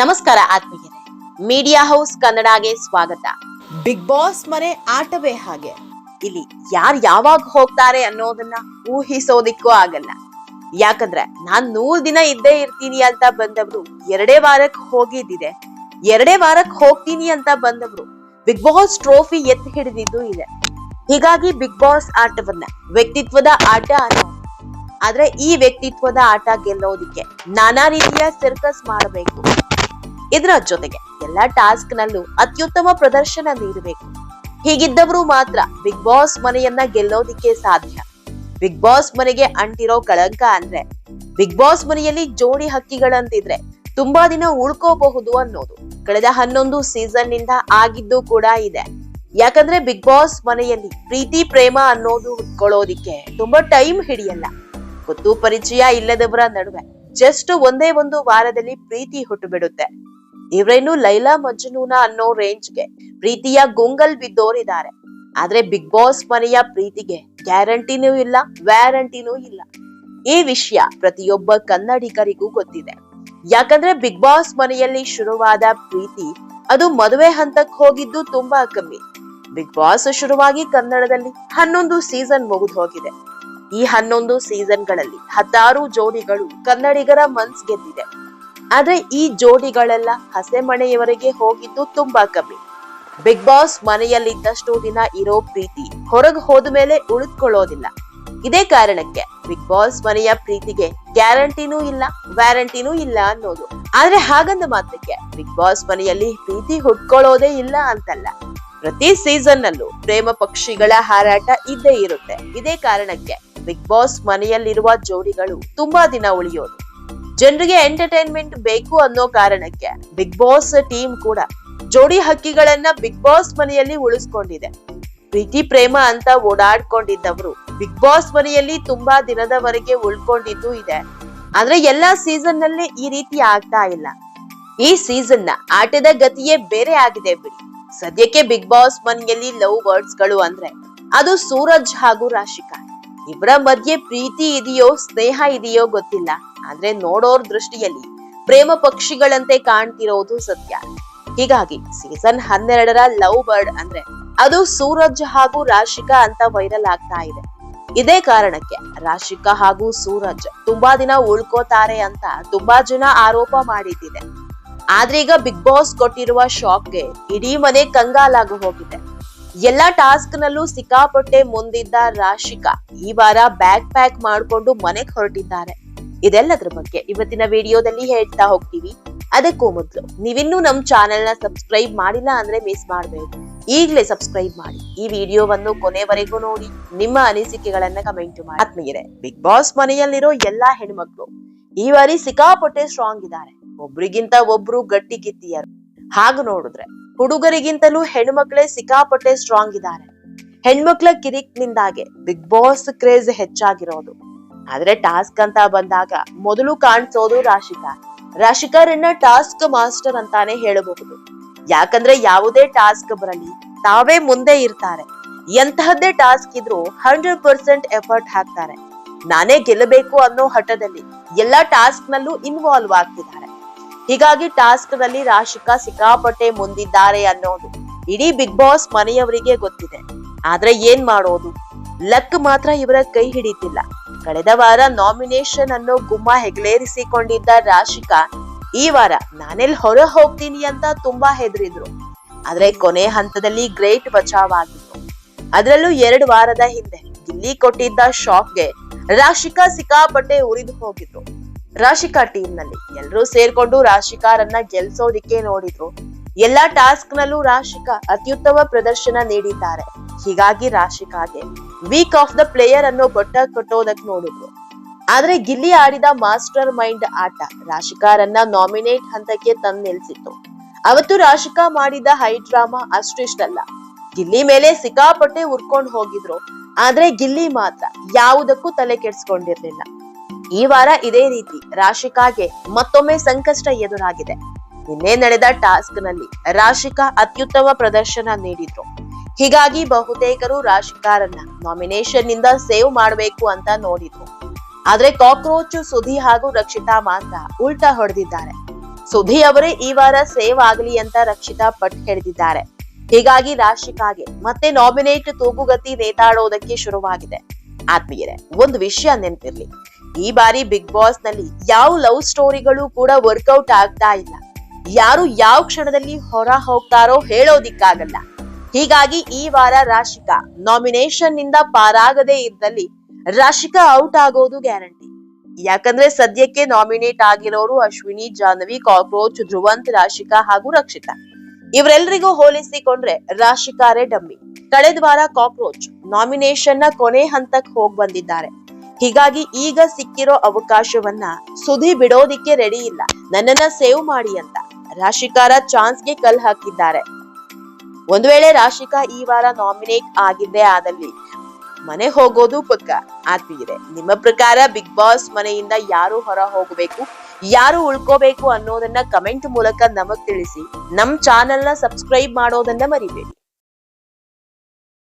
ನಮಸ್ಕಾರ ಆತ್ಮೀಯರೇ. Media house ಕನ್ನಡಗೆ ಸ್ವಾಗತ. ಬಿಗ್ ಬಾಸ್ ಮನೆ ಆಟವೇ ಹಾಗೆ. ಇಲ್ಲಿ ಯಾರು ಯಾವಾಗ ಹೋಗ್ತಾರೆ ಅನ್ನೋದನ್ನ ಊಹಿಸೋದಿಕ್ಕೂ ಆಗಲ್ಲ. ಯಾಕಂದ್ರೆ ನಾನ್ ನೂರ್ ದಿನ ಇದ್ದೇ ಇರ್ತೀನಿ ಅಂತ ಬಂದವರು ಎರಡೇ ವಾರಕ್ಕೆ ಹೋಗಿದ್ದಿದೆ. ಎರಡೇ ವಾರಕ್ಕೆ ಹೋಗ್ತೀನಿ ಅಂತ ಬಂದವರು ಬಿಗ್ ಬಾಸ್ ಟ್ರೋಫಿ ಎತ್ತಿ ಹಿಡಿದಿದ್ದು ಇದೆ. ಹೀಗಾಗಿ ಬಿಗ್ ಬಾಸ್ ಆಟವನ್ನ ವ್ಯಕ್ತಿತ್ವದ ಆಟ ಅನ್ನೋ ಆದ್ರೆ ಈ ವ್ಯಕ್ತಿತ್ವದ ಆಟ ಗೆಲ್ಲೋದಿಕ್ಕೆ ನಾನಾ ರೀತಿಯ ಸರ್ಕಸ್ ಮಾಡಬೇಕು. ಇದರ ಜೊತೆಗೆ ಎಲ್ಲಾ ಟಾಸ್ಕ್ ನಲ್ಲೂ ಅತ್ಯುತ್ತಮ ಪ್ರದರ್ಶನ ನೀಡಬೇಕು. ಹೀಗಿದ್ದವರು ಮಾತ್ರ ಬಿಗ್ ಬಾಸ್ ಮನೆಯನ್ನ ಗೆಲ್ಲೋದಿಕ್ಕೆ ಸಾಧ್ಯ. ಬಿಗ್ ಬಾಸ್ ಮನೆಗೆ ಅಂಟಿರೋ ಕಳಂಕ ಅಂದ್ರೆ ಬಿಗ್ ಬಾಸ್ ಮನೆಯಲ್ಲಿ ಜೋಡಿ ಹಕ್ಕಿಗಳಂತಿದ್ರೆ ತುಂಬಾ ದಿನ ಉಳ್ಕೋಬಹುದು ಅನ್ನೋದು. ಕಳೆದ ಹನ್ನೊಂದು ಸೀಸನ್ನಿಂದ ಆಗಿದ್ದು ಕೂಡ ಇದೆ. ಯಾಕಂದ್ರೆ ಬಿಗ್ ಬಾಸ್ ಮನೆಯಲ್ಲಿ ಪ್ರೀತಿ, ಪ್ರೇಮ ಅನ್ನೋದು ಹುಟ್ಕೊಳ್ಳೋದಿಕ್ಕೆ ತುಂಬಾ ಟೈಮ್ ಹಿಡಿಯಲ್ಲ. ಗೊತ್ತು ಪರಿಚಯ ಇಲ್ಲದವರ ನಡುವೆ ಜಸ್ಟ್ ಒಂದೇ ಒಂದು ವಾರದಲ್ಲಿ ಪ್ರೀತಿ ಹುಟ್ಟು ಬಿಡುತ್ತೆ ಇವ್ರೇನು ಲೈಲಾ ಮಜ್ನೂನ ಅನ್ನೋ ರೇಂಜ್ಗೆ ಪ್ರೀತಿಯ ಗುಂಗಲ್ ಬಿದ್ದೋರಿದ್ದಾರೆ. ಆದ್ರೆ ಬಿಗ್ ಬಾಸ್ ಮನೆಯ ಪ್ರೀತಿಗೆ ಗ್ಯಾರಂಟಿನೂ ಇಲ್ಲ ವ್ಯಾರಂಟಿನೂ ಇಲ್ಲ. ಈ ವಿಷಯ ಪ್ರತಿಯೊಬ್ಬ ಕನ್ನಡಿಗರಿಗೂ ಗೊತ್ತಿದೆ. ಯಾಕಂದ್ರೆ ಬಿಗ್ ಬಾಸ್ ಮನೆಯಲ್ಲಿ ಶುರುವಾದ ಪ್ರೀತಿ ಅದು ಮದುವೆ ಹಂತಕ್ಕೆ ಹೋಗಿದ್ದು ತುಂಬಾ ಕಮ್ಮಿ. ಬಿಗ್ ಬಾಸ್ ಶುರುವಾಗಿ ಕನ್ನಡದಲ್ಲಿ ಹನ್ನೊಂದು ಸೀಸನ್ ಮುಗಿದು ಹೋಗಿದೆ. ಈ ಹನ್ನೊಂದು ಸೀಸನ್ಗಳಲ್ಲಿ ಹತ್ತಾರು ಜೋಡಿಗಳು ಕನ್ನಡಿಗರ ಮನ್ಸ್ ಗೆದ್ದಿದೆ. ಆದ್ರೆ ಈ ಜೋಡಿಗಳೆಲ್ಲ ಹಸೆಮಣೆಯವರೆಗೆ ಹೋಗಿದ್ದು ತುಂಬಾ ಕಮ್ಮಿ. ಬಿಗ್ ಬಾಸ್ ಮನೆಯಲ್ಲಿದ್ದಷ್ಟು ದಿನ ಇರೋ ಪ್ರೀತಿ ಹೊರಗೆ ಹೋದ ಮೇಲೆ ಉಳಿದುಕೊಳ್ಳೋದಿಲ್ಲ. ಇದೇ ಕಾರಣಕ್ಕೆ ಬಿಗ್ ಬಾಸ್ ಮನೆಯ ಪ್ರೀತಿಗೆ ಗ್ಯಾರಂಟಿನೂ ಇಲ್ಲ, ವ್ಯಾರಂಟಿನೂ ಇಲ್ಲ ಅನ್ನೋದು. ಆದ್ರೆ ಹಾಗಂದ ಮಾತ್ರಕ್ಕೆ ಬಿಗ್ ಬಾಸ್ ಮನೆಯಲ್ಲಿ ಪ್ರೀತಿ ಹುಟ್ಕೊಳ್ಳೋದೇ ಇಲ್ಲ ಅಂತಲ್ಲ. ಪ್ರತಿ ಸೀಸನ್ ನಲ್ಲೂ ಪ್ರೇಮ ಪಕ್ಷಿಗಳ ಹಾರಾಟ ಇದ್ದೇ ಇರುತ್ತೆ. ಇದೇ ಕಾರಣಕ್ಕೆ ಬಿಗ್ ಬಾಸ್ ಮನೆಯಲ್ಲಿರುವ ಜೋಡಿಗಳು ತುಂಬಾ ದಿನ ಉಳಿಯೋದು. ಜನರಿಗೆ ಎಂಟರ್ಟೈನ್ಮೆಂಟ್ ಬೇಕು ಅನ್ನೋ ಕಾರಣಕ್ಕೆ ಬಿಗ್ ಬಾಸ್ ಟೀಮ್ ಕೂಡ ಜೋಡಿ ಹಕ್ಕಿಗಳನ್ನ ಬಿಗ್ ಬಾಸ್ ಮನೆಯಲ್ಲಿ ಉಳಿಸ್ಕೊಂಡಿದೆ. ಪ್ರೀತಿ, ಪ್ರೇಮ ಅಂತ ಓಡಾಡ್ಕೊಂಡಿದ್ದವರು ಬಿಗ್ ಬಾಸ್ ಮನೆಯಲ್ಲಿ ತುಂಬಾ ದಿನದವರೆಗೆ ಉಳ್ಕೊಂಡಿದ್ದು ಇದೆ. ಆದ್ರೆ ಎಲ್ಲಾ ಸೀಸನ್ನಲ್ಲಿ ಈ ರೀತಿ ಆಗ್ತಾ ಇಲ್ಲ. ಈ ಸೀಸನ್ನ ಆಟದ ಗತಿಯೇ ಬೇರೆ ಆಗಿದೆ ಬಿಡಿ. ಸದ್ಯಕ್ಕೆ ಬಿಗ್ ಬಾಸ್ ಮನೆಯಲ್ಲಿ ಲವ್ ವರ್ಡ್ಸ್ಗಳು ಅಂದ್ರೆ ಅದು ಸೂರಜ್ ಹಾಗೂ ರಾಶಿಕಾ. ಇವರ ಮಧ್ಯೆ ಪ್ರೀತಿ ಇದೆಯೋ, ಸ್ನೇಹ ಇದೆಯೋ ಗೊತ್ತಿಲ್ಲ. ಆದ್ರೆ ನೋಡೋರ್ ದೃಷ್ಟಿಯಲ್ಲಿ ಪ್ರೇಮ ಪಕ್ಷಿಗಳಂತೆ ಕಾಣ್ತಿರೋದು ಸತ್ಯ. ಹೀಗಾಗಿ ಸೀಸನ್ ಹನ್ನೆರಡರ ಲವ್ ಬರ್ಡ್ ಅಂದ್ರೆ ಅದು ಸೂರಜ್ ಹಾಗೂ ರಾಶಿಕಾ ಅಂತ ವೈರಲ್ ಆಗ್ತಾ ಇದೆ. ಇದೇ ಕಾರಣಕ್ಕೆ ರಾಶಿಕಾ ಹಾಗೂ ಸೂರಜ್ ತುಂಬಾ ದಿನ ಉಳ್ಕೋತಾರೆ ಅಂತ ತುಂಬಾ ಜನ ಆರೋಪ ಮಾಡಿದ್ದಿದೆ. ಆದ್ರೆ ಈಗ ಬಿಗ್ ಬಾಸ್ ಕೊಟ್ಟಿರುವ ಶಾಕ್ಗೆ ಇಡೀ ಮನೆ ಕಂಗಾಲಾಗ ಹೋಗಿದೆ. ಎಲ್ಲಾ ಟಾಸ್ಕ್ ನಲ್ಲೂ ಸಿಕ್ಕಾಪಟ್ಟೆ ಮುಂದಿದ್ದ ರಾಶಿಕಾ ಈ ವಾರ ಬ್ಯಾಗ್ ಪ್ಯಾಕ್ ಮಾಡ್ಕೊಂಡು ಮನೆಗ್ ಹೊರಟಿದ್ದಾರೆ. ಇದೆಲ್ಲದ್ರ ಬಗ್ಗೆ ಇವತ್ತಿನ ವಿಡಿಯೋದಲ್ಲಿ ಹೇಳ್ತಾ ಹೋಗ್ತೀವಿ. ಅದಕ್ಕೂ ಮೊದಲು ನೀವಿನ್ನೂ ನಮ್ಮ ಚಾನೆಲ್ನ ಸಬ್ಸ್ಕ್ರೈಬ್ ಮಾಡಿಲ್ಲ ಅಂದ್ರೆ ಮಿಸ್ ಮಾಡಬೇಡಿ. ಈಗಲೇ ಸಬ್ಸ್ಕ್ರೈಬ್ ಮಾಡಿ. ಈ ವಿಡಿಯೋವನ್ನು ಕೊನೆವರೆಗೂ ನೋಡಿ. ನಿಮ್ಮ ಅನಿಸಿಕೆಗಳನ್ನ ಕಮೆಂಟ್ ಮಾಡಿ. ಆತ್ಮೀಯರೇ ಬಿಗ್ ಬಾಸ್ ಮನೆಯಲ್ಲಿರೋ ಎಲ್ಲಾ ಹೆಣ್ಮಕ್ಳು, ಈ ಬಾರಿ ಸಿಕ್ಕಾಪಟ್ಟೆ ಸ್ಟ್ರಾಂಗ್ ಇದ್ದಾರೆ. ಒಬ್ರಿಗಿಂತ ಒಬ್ರು ಗಟ್ಟಿ ಗಿತ್ತಿಯರು. ಹಾಗೆ ನೋಡಿದ್ರೆ ಹುಡುಗರಿಗಿಂತಲೂ ಹೆಣ್ಮಕ್ಳೇ ಸಿಕ್ಕಾಪಟ್ಟೆ ಸ್ಟ್ರಾಂಗ್ ಇದ್ದಾರೆ. ಹೆಣ್ಮಕ್ಳ ಕಿರಿಕ್ನಿಂದಾಗೆ ಬಿಗ್ ಬಾಸ್ ಕ್ರೇಜ್ ಹೆಚ್ಚಾಗಿರೋದು. ಆದ್ರೆ ಟಾಸ್ಕ್ ಅಂತ ಬಂದಾಗ ಮೊದಲು ಕಾಣಿಸೋದು ರಾಶಿಕಾ. ರಾಶಿಕಾರನ್ನ ಟಾಸ್ಕ್ ಮಾಸ್ಟರ್ ಅಂತಾನೆ ಹೇಳಬಹುದು. ಯಾಕಂದ್ರೆ ಯಾವುದೇ ಟಾಸ್ಕ್ ಬರಲಿ ತಾವೇ ಮುಂದೆ ಇರ್ತಾರೆ. ಎಂತಹದ್ದೇ ಟಾಸ್ಕ್ ಇದ್ರೂ ಹಂಡ್ರೆಡ್ ಪರ್ಸೆಂಟ್ ಎಫರ್ಟ್ ಹಾಕ್ತಾರೆ. ನಾನೇ ಗೆಲ್ಲಬೇಕು ಅನ್ನೋ ಹಠದಲ್ಲಿ ಎಲ್ಲಾ ಟಾಸ್ಕ್ ನಲ್ಲೂ ಇನ್ವಾಲ್ವ್ ಆಗ್ತಿದ್ದಾರೆ. ಹೀಗಾಗಿ ಟಾಸ್ಕ್ನಲ್ಲಿ ರಾಶಿಕಾ ಸಿಕ್ಕಾಪಟ್ಟೆ ಮುಂದಿದ್ದಾರೆ ಅನ್ನೋದು ಇಡೀ ಬಿಗ್ ಬಾಸ್ ಮನೆಯವರಿಗೆ ಗೊತ್ತಿದೆ. ಆದ್ರೆ ಏನ್ ಮಾಡೋದು? ಲಕ್ ಮಾತ್ರ ಇವರ ಕೈ ಹಿಡಿತಿಲ್ಲ. ಕಳೆದ ವಾರ ನಾಮಿನೇಷನ್ ಅನ್ನು ಗುಮ್ಮ ಹೆಗ್ಲೇರಿಸಿಕೊಂಡಿದ್ದ ರಾಶಿಕಾ, ಈ ವಾರ ನಾನೆಲ್ ಹೊರ ಹೋಗ್ತೀನಿ ಅಂತ ತುಂಬಾ ಹೆದರಿದ್ರು. ಆದ್ರೆ ಕೊನೆ ಹಂತದಲ್ಲಿ ಗ್ರೇಟ್ ಬಚಾವ್ ಆಗಿತ್ತು ಅದರಲ್ಲೂ ಎರಡು ವಾರದ ಹಿಂದೆ ಇಲ್ಲಿ ಕೊಟ್ಟಿದ್ದ ಶಾಕ್ಗೆ ರಾಶಿಕಾ ಸಿಕ್ಕಾಪಟ್ಟೆ ಉರಿದು ಹೋಗಿದ್ರು. ರಾಶಿಕಾ ಟೀಮ್ನಲ್ಲಿ ಎಲ್ರೂ ಸೇರ್ಕೊಂಡು ರಾಶಿಕಾರನ್ನ ಗೆಲ್ಸೋದಿಕ್ಕೆ ನೋಡಿದ್ರು. ಎಲ್ಲಾ ಟಾಸ್ಕ್ ನಲ್ಲೂ ರಾಶಿಕಾ ಅತ್ಯುತ್ತಮ ಪ್ರದರ್ಶನ ನೀಡಿದ್ದಾರೆ. ಹೀಗಾಗಿ ರಾಶಿಕಾಗೆ ವೀಕ್ ಆಫ್ ದ ಪ್ಲೇಯರ್ ಅನ್ನೋ ಬೊಟ್ಟ ಕಟ್ಟೋದಕ್ ನೋಡಿದ್ರು. ಆದ್ರೆ ಗಿಲ್ಲಿ ಆಡಿದ ಮಾಸ್ಟರ್ ಮೈಂಡ್ ಆಟ ರಾಶಿಕಾರನ್ನ ನಾಮಿನೇಟ್ ಹಂತಕ್ಕೆ ತಂದ್ ನಿಲ್ಸಿತ್ತು. ಅವತ್ತು ರಾಶಿಕಾ ಮಾಡಿದ ಹೈ ಡ್ರಾಮಾ ಅಷ್ಟಿಷ್ಟಲ್ಲ ಗಿಲ್ಲಿ ಮೇಲೆ ಸಿಕ್ಕಾಪಟ್ಟೆ ಉರ್ಕೊಂಡ್ ಹೋಗಿದ್ರು. ಆದ್ರೆ ಗಿಲ್ಲಿ ಮಾತ್ರ ಯಾವುದಕ್ಕೂ ತಲೆ ಕೆಡ್ಸ್ಕೊಂಡಿರ್ಲಿಲ್ಲ. ಈ ವಾರ ಇದೇ ರೀತಿ ರಾಶಿಕಾಗೆ ಮತ್ತೊಮ್ಮೆ ಸಂಕಷ್ಟ ಎದುರಾಗಿದೆ. ನಿನ್ನೆ ನಡೆದ ಟಾಸ್ಕ್ನಲ್ಲಿ ರಾಶಿಕಾ ಅತ್ಯುತ್ತಮ ಪ್ರದರ್ಶನ ನೀಡಿದ್ರು. ಹೀಗಾಗಿ ಬಹುತೇಕರು ರಾಶಿಕಾರನ್ನ ನಾಮಿನೇಷನ್ನಿಂದ ಸೇವ್ ಮಾಡಬೇಕು ಅಂತ ನೋಡಿದ್ರು. ಆದ್ರೆ ಕಾಕ್ರೋಚ್ ಸುಧಿ ಹಾಗೂ ರಕ್ಷಿತಾ ಮಾತ್ರ ಉಲ್ಟಾ ಹೊಡೆದಿದ್ದಾರೆ. ಸುಧಿ ಅವರೇ ಈ ವಾರ ಸೇವ್ ಆಗಲಿ ಅಂತ ರಕ್ಷಿತಾ ಪಟ್ ಹಿಡಿದಿದ್ದಾರೆ. ಹೀಗಾಗಿ ರಾಶಿಕಾಗೆ ಮತ್ತೆ ನಾಮಿನೇಟ್ ತೂಗುಗತಿ ನೇತಾಡೋದಕ್ಕೆ ಶುರುವಾಗಿದೆ. ಆತ್ಮೀಯರೇ, ಒಂದು ವಿಷಯ ನೆನಪಿರ್ಲಿ. ಈ ಬಾರಿ ಬಿಗ್ ಬಾಸ್ನಲ್ಲಿ ಯಾವ ಲವ್ ಸ್ಟೋರಿಗಳು ಕೂಡ ವರ್ಕೌಟ್ ಆಗ್ತಾ ಇಲ್ಲ. ಯಾರು ಯಾವ ಕ್ಷಣದಲ್ಲಿ ಹೊರ ಹೋಗ್ತಾರೋ ಹೇಳೋದಿಕ್ಕಾಗಲ್ಲ. ಹೀಗಾಗಿ ಈ ವಾರ ರಾಶಿಕಾ ನಾಮಿನೇಷನ್ನಿಂದ ಪಾರಾಗದೇ ಇದ್ದಲ್ಲಿ ರಾಶಿಕಾ ಔಟ್ ಆಗೋದು ಗ್ಯಾರಂಟಿ ಯಾಕಂದ್ರೆ ಸದ್ಯಕ್ಕೆ ನಾಮಿನೇಟ್ ಆಗಿರೋರು ಅಶ್ವಿನಿ, ಜಾಹ್ನವಿ, ಕಾಕ್ರೋಚ್, ಧ್ರುವಂತ್, ರಾಶಿಕಾ ಹಾಗೂ ರಕ್ಷಿತಾ. ಇವರೆಲ್ಲರಿಗೂ ಹೋಲಿಸಿಕೊಂಡ್ರೆ ರಾಶಿಕಾರೆ ಡಮ್ಮಿ. ಕಳೆದ ವಾರ ಕಾಕ್ರೋಚ್ ನಾಮಿನೇಷನ್ನ ಕೊನೆ ಹಂತಕ್ಕೆ ಹೋಗ್ ಬಂದಿದ್ದಾರೆ. ಹೀಗಾಗಿ ಈಗ ಸಿಕ್ಕಿರೋ ಅವಕಾಶವನ್ನ ಸುದಿ ಬಿಡೋದಿಕ್ಕೆ ರೆಡಿ ಇಲ್ಲ. ನನ್ನನ್ನ ಸೇವ್ ಮಾಡಿ ಅಂತ ರಾಶಿಕಾರ ಚಾನ್ಸ್ಗೆ ಕಲ್ ಹಾಕಿದ್ದಾರೆ. ಒಂದ್ ವೇಳೆ ರಾಶಿಕಾ ಈ ವಾರ ನಾಮಿನೇಟ್ ಆಗಿದ್ದೇ ಆದಲ್ಲಿ ಮನೆ ಹೋಗೋದು ಪಕ್ಕ. ಆತ್ಮೀಯರೇ, ನಿಮ್ಮ ಪ್ರಕಾರ ಬಿಗ್ ಬಾಸ್ ಮನೆಯಿಂದ ಯಾರು ಹೊರ ಹೋಗಬೇಕು? ಯಾರು ಉಳ್ಕೋಬೇಕು ಅನ್ನೋದನ್ನ ಕಮೆಂಟ್ ಮೂಲಕ ನಮಗ್ ತಿಳಿಸಿ. ನಮ್ ಚಾನೆಲ್ನ ಸಬ್ಸ್ಕ್ರೈಬ್ ಮಾಡೋದನ್ನ ಮರಿಬೇಡಿ.